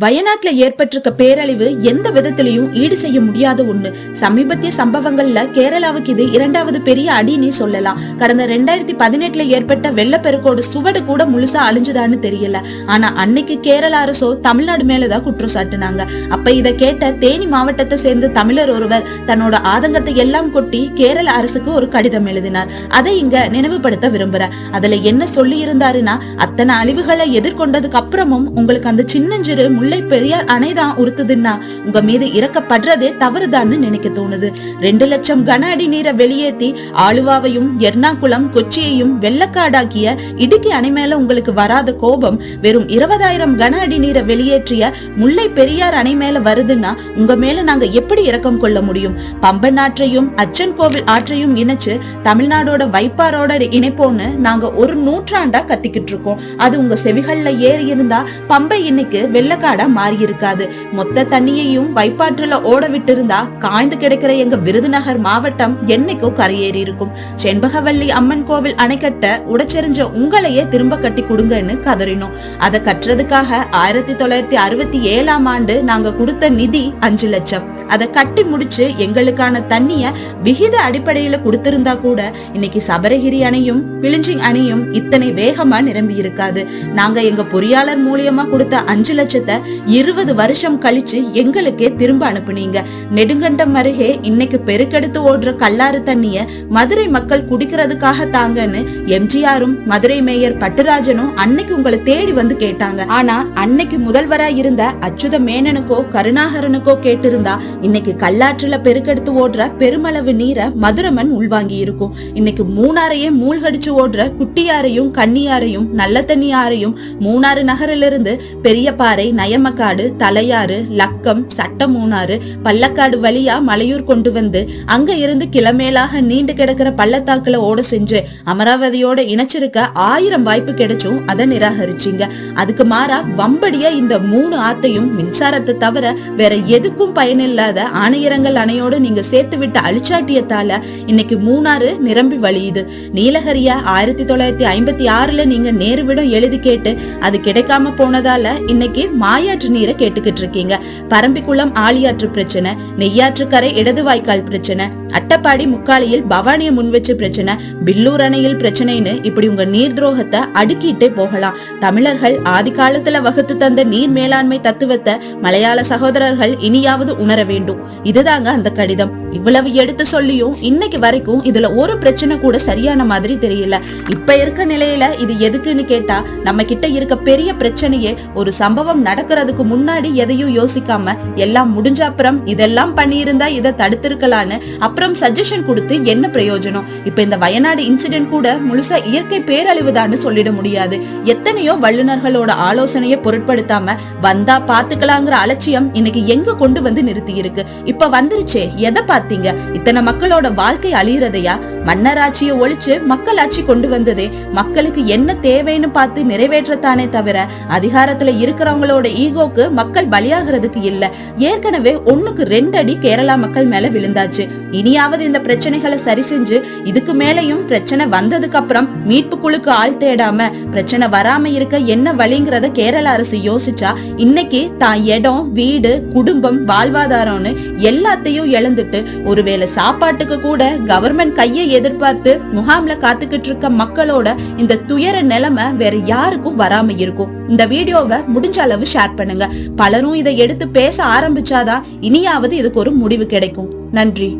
வயநாட்டுல ஏற்பட்டிருக்க பேரழிவு எந்த விதத்திலையும் ஈடு செய்ய முடியாத ஒண்ணு. சமீபத்திய சம்பவங்கள்ல கேரளாவுக்கு இது இரண்டாவது பெரிய அடின்னு சொல்லலாம். கடந்த ரெண்டாயிரத்தி பதினெட்டுல ஏற்பட்ட வெள்ளப்பெருக்கோட சுவடு கூட முழுசா அழிஞ்சுதான்னு தெரியல. ஆனா அன்னைக்கு கேரள அரசோ தமிழ்நாடு மேலதான் குற்றம் சாட்டுனாங்க. அப்ப இத கேட்ட தேனி மாவட்டத்தை சேர்ந்த தமிழர் ஒருவர் தன்னோட ஆதங்கத்தை எல்லாம் கொட்டி கேரள அரசுக்கு ஒரு கடிதம் எழுதினார். அதை இங்க நினைவுபடுத்த விரும்புறேன். அதுல என்ன சொல்லி இருந்தாருன்னா அத்தனை அழிவுகளை எதிர்கொண்டதுக்கு அப்புறமும் உங்களுக்கு அந்த சின்னஞ்சிறு முல்லை பெரியார் அணைதான் உறுத்துதுன்னா உங்க மீது இறக்கப்படுறதே தவறுதான்னு நினைக்க தோணுது. ரெண்டு லட்சம் கன அடி நீரை வெளியேத்தி ஆளுவாவையும் எர்ணாகுளம் கொச்சியையும் வெள்ளக்காடாக்கிய இடுக்கி அணை மேல உங்களுக்கு வராத கோபம் வெறும் இருபதாயிரம் கன அடி நீரை வெளியேற்றிய முல்லை பெரியார் அணை மேல வருதுன்னா உங்க மேல நாங்க எப்படி இறக்கம் கொள்ள முடியும்? பம்பன் ஆற்றையும் அச்சன் கோவில் ஆற்றையும் இணைச்சு தமிழ்நாடோட வைப்பாரோட இணைப்போன்னு நாங்க ஒரு நூற்றாண்டா கத்திக்கிட்டு இருக்கோம். அது உங்க செவிகள்ல ஏறி இருந்தா பம்பை இன்னைக்கு வெள்ளக்காடா மாறி இருக்காது. மொத்த தண்ணியையும் வைப்பாற்றுல ஓட விட்டு இருந்தா காய்ந்து கிடக்கிற எங்க விருதுநகர் மாவட்டம் என்னைக்கோ கரையேறி இருக்கும். செண்பகவல்லி அம்மன் கோவில் அணை கட்ட உடைச்செறிஞ்ச உங்களையே திரும்ப கட்டி கொடுங்கன்னு கதறினோம். அதை கட்டுறதுக்காக ஆயிரத்தி தொள்ளாயிரத்தி அறுபத்தி ஏழாம் ஆண்டு நாங்க கொடுத்த நிதி அஞ்சு லட்சம். அதை கட்டி முடிச்சு எங்களுக்கான தண்ணிய விகித அடிப்படையில கொடுத்திருந்தா கூட இன்னைக்கு சபரகிரி அணையும் பிளிஞ்சிங் அணையும் இத்தனை வேகமா நிரம்பி இருக்காது. நாங்க எங்க பொறியாளர் மூலியமா கொடுத்த அஞ்சு லட்சத்தை இருபது வருஷம் கழிச்சு எங்களுக்கே திரும்ப அனுப்புனீங்க. நெடுங்கண்டம் அருகே இன்னைக்கு பெருக்கெடுத்து ஓடுற கல்லாறு தண்ணிய மதுரை மக்கள் குடிக்கிறதுக்காக தாங்கன்னு எம்ஜிஆரும் மதுரை மேயர் பட்டுராஜனும் அன்னைக்கு உங்களை தேடி வந்து கேட்டாங்க. ஆனா அன்னைக்கு முதல்வரா இருந்த அச்சுத மேனனுக்கோ கருணாகரனுக்கோ கேட்டிருந்தா இன்னைக்கு கல்லாற்றுல பெருக்கெடுத்து ஓடுற பெருமளவு நீரை மதுரமன் உள்வாங்கி இருக்கும். இன்னைக்கு மூணாரையே மூழ்கடிச்சு ஓடுற குட்டியாரையும் கன்னியாரையும் நல்ல தண்ணியாரையும் மூணாறு நகரிலிருந்து பெரியபாறை நயமக்காடு தலையாறு லக்கம் சட்ட மூணாறு பள்ளக்காடு வழியா மலையூர் கொண்டு வந்து அங்க இருந்து கிளமேலாக நீண்டு கிடக்கிற பள்ளத்தாக்குல ஓட செஞ்சு அமராவதியோட இணைச்சிருக்க ஆயிரம் வாய்ப்பு கிடைச்சும் அதை நிராகரிச்சீங்க. அதுக்கு மாறா வம்படியா இந்த மூணு ஆத்தையும் மின்சாரத்தை தவிர வேற எதுக்கும் பயனில்லாத ஆணையரங்கள் அணையோடு நீங்க சேர்த்து விட்ட அழிச்சாட்டியத்தால இன்னைக்கு மூணாறு நிரம்பி வழியுது. நீலகரியா ஆயிரத்தி தொள்ளாயிரத்தி ஐம்பத்தி ஆறுல நீங்க நேருவிடம் எழுதி கேட்டு அது கிடைக்காம போனதால இன்னைக்கு மாயாற்று நீரை கேட்டுக்கிட்டு இருக்கீங்க. பரம்பிக்குளம் ஆழியாற்று பிரச்சனை நெய்யாற்றுக்கரை இடது வாய்க்கால் பிரச்சனை அட்டப்பாடி முக்காலியில் பவானிய முன் வச்ச பிரச்சனை பில்லூர் அணையில் பிரச்சனைன்னு இப்படி உங்க நீர் துரோகத்தை அடுக்கிட்டே போகலாம். தமிழர்கள் ஆதி காலத்துல வகுத்து தந்த நீர் மேலாண்மை தத்துவத்தை மலையாள சகோதரர்கள் இனியாவது உணர வேண்டும். இதுதாங்க அந்த கடிதம். இவ்வளவு எடுத்து சொல்லியும் இன்னைக்கு வரைக்கும் இதுல ஒரு பிரச்சனை கூட சரியான மாதிரி தெரியல. இப்ப இருக்க நிலையில இது எதுக்குன்னு கேட்டா நம்ம கிட்ட இருக்க பெரிய பிரச்சனையே ஒரு சம்பவம் நடக்கிறதுக்கு முன்னாடி எதையும் யோசிக்காம எல்லாம் முடிஞ்ச அப்புறம் இதெல்லாம் பண்ணியிருந்தா இதை தடுத்திருக்கலான்னு அப்புறம் சஜஷன் கொடுத்து என்ன பிரயோஜனம்? இப்ப இந்த வயநாடு இன்சிடென்ட் கூட முழுசா இயற்கை பேரழிவுதான்னு சொல்லிட முடியாது. எத்தனையோ வல்லுநர்களோட ஆலோசனையை பொருட்படுத்தாம வந்தா பாத்துக்கலாங்கிற அலட்சியம் இன்னைக்கு எங்க கொண்டு வந்து நிறுத்தி இருக்கு இப்ப வந்துருச்சே எதை பாத்தீங்க இத்தனை மக்களோட வாழ்க்கை அழியறதையா? மன்னராட்சியை ஒழிச்சு மக்களாட்சி கொண்டு வந்ததே. மக்களுக்கு என்ன தேவைன்னு பார்த்து நிறைவேற்றத்தானே தவிர அதிகாரத்துல இருக்கிறவங்களோட ஈகோக்கு மக்கள் பலியாகிறதுக்கு இல்ல. ஏற்கனவே ஒண்ணுக்கு ரெண்டு அடி கேரளா மக்கள் மேல விழுந்தாச்சு. இனியாவது இந்த பிரச்சனைகளை சரி செஞ்சு இதுக்கு மேலையும் பிரச்சனை வந்ததுக்கு அப்புறம் மீட்பு குழுக்கு ஆள் தேடாம பிரச்சனை வராம இருக்க என்ன வழிங்கிறத கேரள அரசு யோசிச்சா இன்னைக்கு தான் இடம் வீடு குடும்பம் வாழ்வாதாரம்னு எல்லாத்தையும் இழந்துட்டு ஒருவேளை சாப்பாட்டுக்கு கூட கவர்மெண்ட் கையை எதிர்பார்த்து முகாம்ல காத்துக்கிட்டு இருக்க மக்களோட இந்த துயர நிலைமை வேற யாருக்கும் வராம இருக்கும். இந்த வீடியோவை முடிஞ்ச அளவு ஷேர் பண்ணுங்க. பலரும் இதை எடுத்து பேச ஆரம்பிச்சாதான் இனியாவது இதுக்கு ஒரு முடிவு கிடைக்கும். நன்றி.